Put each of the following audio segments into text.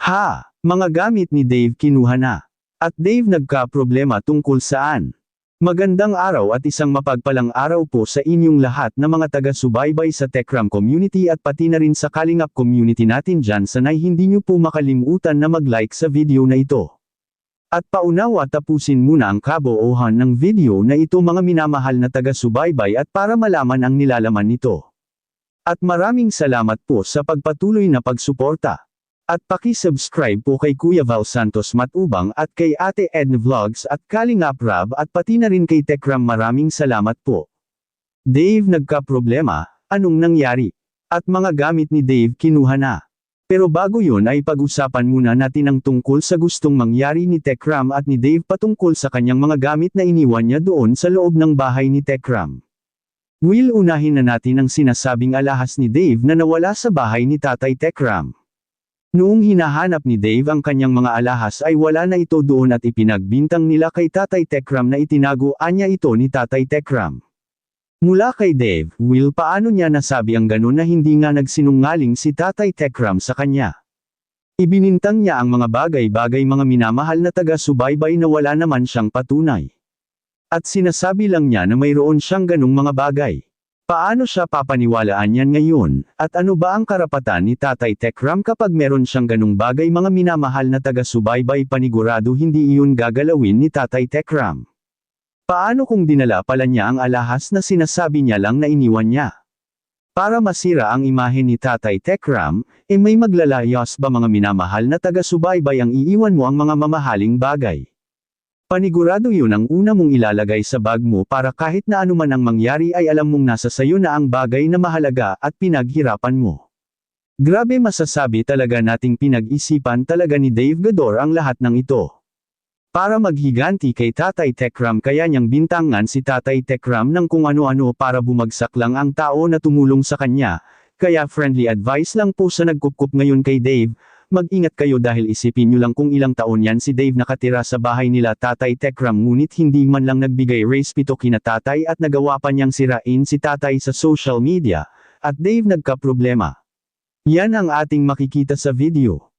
Ha, mga gamit ni Dave kinuha na. At Dave nagka-problema tungkol saan. Magandang araw at isang mapagpalang araw po sa inyong lahat na mga taga-subaybay sa Techram community at pati na rin sa Kalingap community natin dyan sanay hindi nyo po makalimutan na mag-like sa video na ito. At paunawa tapusin muna ang kaboohan ng video na ito mga minamahal na taga-subaybay at para malaman ang nilalaman nito. At maraming salamat po sa pagpatuloy na pagsuporta. At paki-subscribe po kay Kuya Val Santos Matubang at kay Ate Edna Vlogs at Kalingap Rab at pati na rin kay Tekram maraming salamat po. Dave nagka-problema, anong nangyari? At mga gamit ni Dave kinuha na. Pero bago yun ay pag-usapan muna natin ang tungkol sa gustong mangyari ni Tekram at ni Dave patungkol sa kanyang mga gamit na iniwan niya doon sa loob ng bahay ni Tekram. Will unahin na natin ang sinasabing alahas ni Dave na nawala sa bahay ni Tatay Tekram. Noong hinahanap ni Dave ang kanyang mga alahas ay wala na ito doon at ipinagbintang nila kay Tatay Tekram na itinago anya ito ni Tatay Tekram. Mula kay Dave, Will paano niya nasabi ang ganun na hindi nga nagsinungaling si Tatay Tekram sa kanya. Ibinintang niya ang mga bagay-bagay mga minamahal na taga-subaybay na wala naman siyang patunay. At sinasabi lang niya na mayroon siyang ganung mga bagay. Paano siya papaniwalaan yan ngayon, at ano ba ang karapatan ni Tatay Tekram kapag meron siyang ganung bagay mga minamahal na taga-subaybay panigurado hindi iyon gagalawin ni Tatay Tekram? Paano kung dinala pala niya ang alahas na sinasabi niya lang na iniwan niya? Para masira ang imahe ni Tatay Tekram, e may maglalayas ba mga minamahal na taga-subaybay ang iiwan mo ang mga mamahaling bagay? Panigurado yun ang una mong ilalagay sa bag mo para kahit na anuman ang mangyari ay alam mong nasa sayo na ang bagay na mahalaga at pinaghirapan mo. Grabe masasabi talaga nating pinag-isipan talaga ni Dave Gador ang lahat ng ito. Para maghiganti kay Tatay Tekram kaya niyang bintangan si Tatay Tekram ng kung ano-ano para bumagsak lang ang tao na tumulong sa kanya, kaya friendly advice lang po sa nagkupkup ngayon kay Dave, Mag-ingat kayo dahil isipin nyo lang kung ilang taon yan si Dave nakatira sa bahay nila Tatay Tekram ngunit hindi man lang nagbigay raise pito kina tatay at nagawa pa niyang sirain si tatay sa social media, at Dave nagka-problema. Yan ang ating makikita sa video.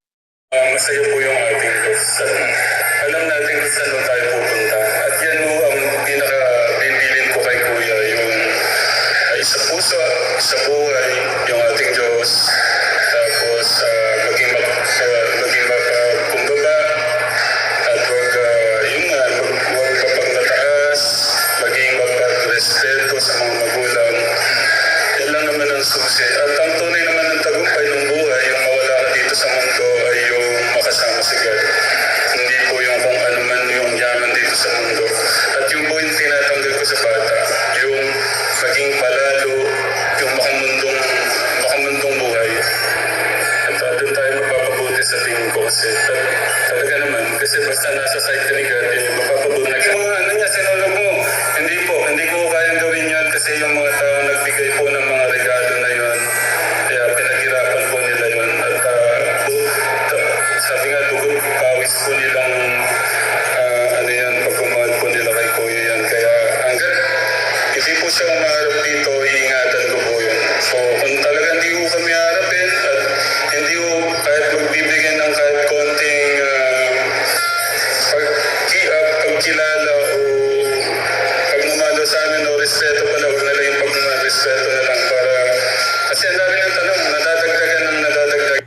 Ah, masaya po yung ating salon. Alam natin kung saan tayo pupunta. At yan po ang pinaka-bibilin ko kay Kuya, yung ay sa puso, sa buhay, yung ating Diyos. Tapos ah,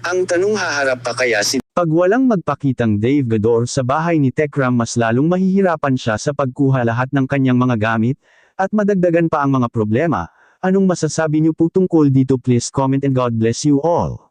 Ang tanong haharap pa kaya si pag walang magpakitang Dave Gador sa bahay ni Tekram mas lalong mahihirapan siya sa pagkuha lahat ng kanyang mga gamit, at madagdagan pa ang mga problema, anong masasabi niyo po tungkol dito please comment and God bless you all.